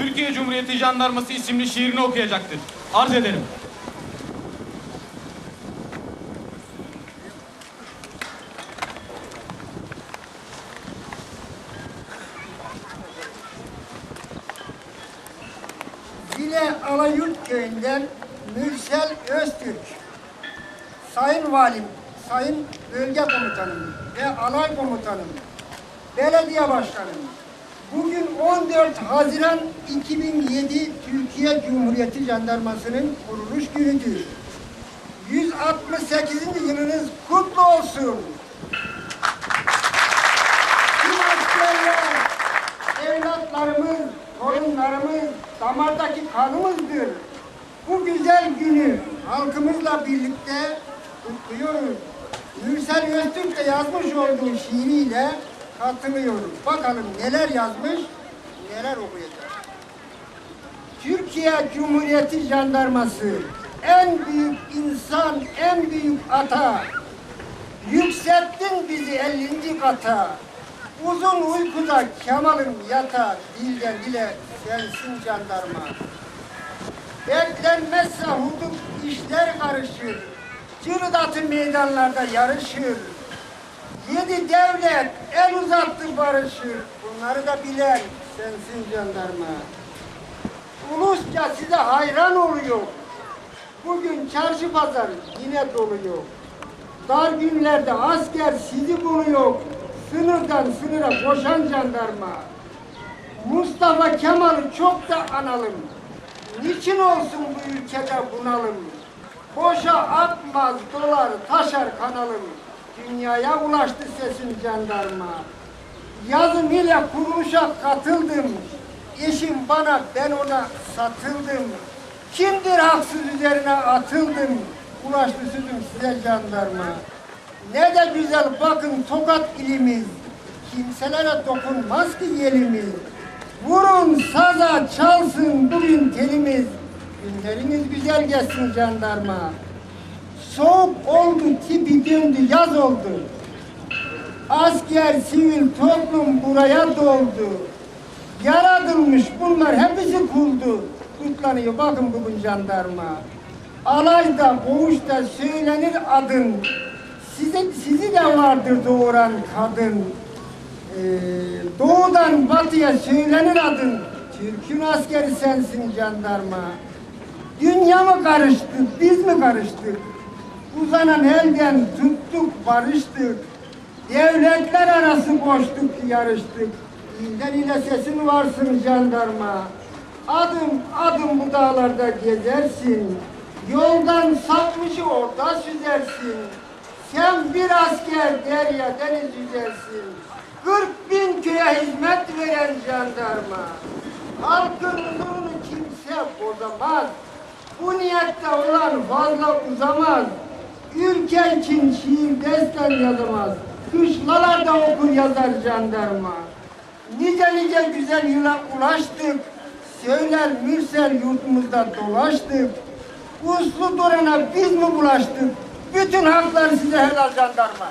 Türkiye Cumhuriyeti Jandarması isimli şiirini okuyacaktır. Arz ederim. Zile Alayurt köyünden Mürsel Öztürk, Sayın Valim, Sayın Bölge Komutanım ve Alay Komutanım, Belediye Başkanım, bugün 14 Haziran 2007 Türkiye Cumhuriyeti Jandarması'nın kuruluş günüdür. 168. yılınız kutlu olsun. Tüm askerler, evlatlarımız, torunlarımız, damardaki kanımızdır. Bu güzel günü halkımızla birlikte kutluyoruz. Mürsel Öztürk de yazmış olduğu şiiriyle katılıyoruz. Bakalım neler yazmış, neler okuyacak. Türkiye Cumhuriyeti Jandarması en büyük insan, en büyük ata. Yükselttin bizi 50. kata. Uzun uykuda Kemal'in yata, dilden dile sensin jandarma. Beklenmezse hudut işler karışır. Cırdatı meydanlarda yarışır. Yedi devlet el uzattı barışır. Bunları da bilen sensin jandarma. Ulusça size hayran oluyor. Bugün çarşı pazar yine doluyor. Dar günlerde asker sizi buluyor. Sınırdan sınıra koşan jandarma. Mustafa Kemal'i çok da analım. Niçin olsun bu ülkede bunalım? Boşa atmaz dolar taşar kanalım. Dünyaya ulaştı sesin jandarma. Yazım ile kuruluşa katıldım. Eşim bana ben ona satıldım. Kimdir haksız üzerine atıldım. Ulaştı sözüm size jandarma. Ne de güzel bakın tokat ilimiz. Kimselere dokunmaz ki yelimiz. Vurun saza çalsın bugün telimiz. Günleriniz güzel geçsin jandarma. Soğuk oldu tipi döndü yaz oldu. Asker, sivil toplum buraya doldu. Yaratılmış bunlar hepsi kuldu. Kutlanıyor bakın bugün jandarma. Alayda, koğuşta söylenir adın. Size, sizi de vardır doğuran kadın. Ee, doğudan batıya söylenir adın. Türk'ün askeri sensin jandarma. Dünya mı karıştı, biz mi karıştık? Uzanan elden tuttuk, barıştık. Devletler arası koştuk, yarıştık. İlden ile sesin varsın jandarma. Adım adım bu dağlarda gezersin. Yoldan sapmışı orada süzersin. Sen bir asker derya deniz yüzersin. 40 bin köye hizmet veren jandarma. Halkın huzurunu kimse bozamaz. Bu niyette olan fazla uzamaz. Ülke için şiir destan yazamaz. Kışlalarda okur yazar jandarma. Nice nice güzel yıla ulaştık. Söyler Mürsel yurtumuzda dolaştık. Uslu durana biz mi bulaştık? Bütün haklar size helal jandarma.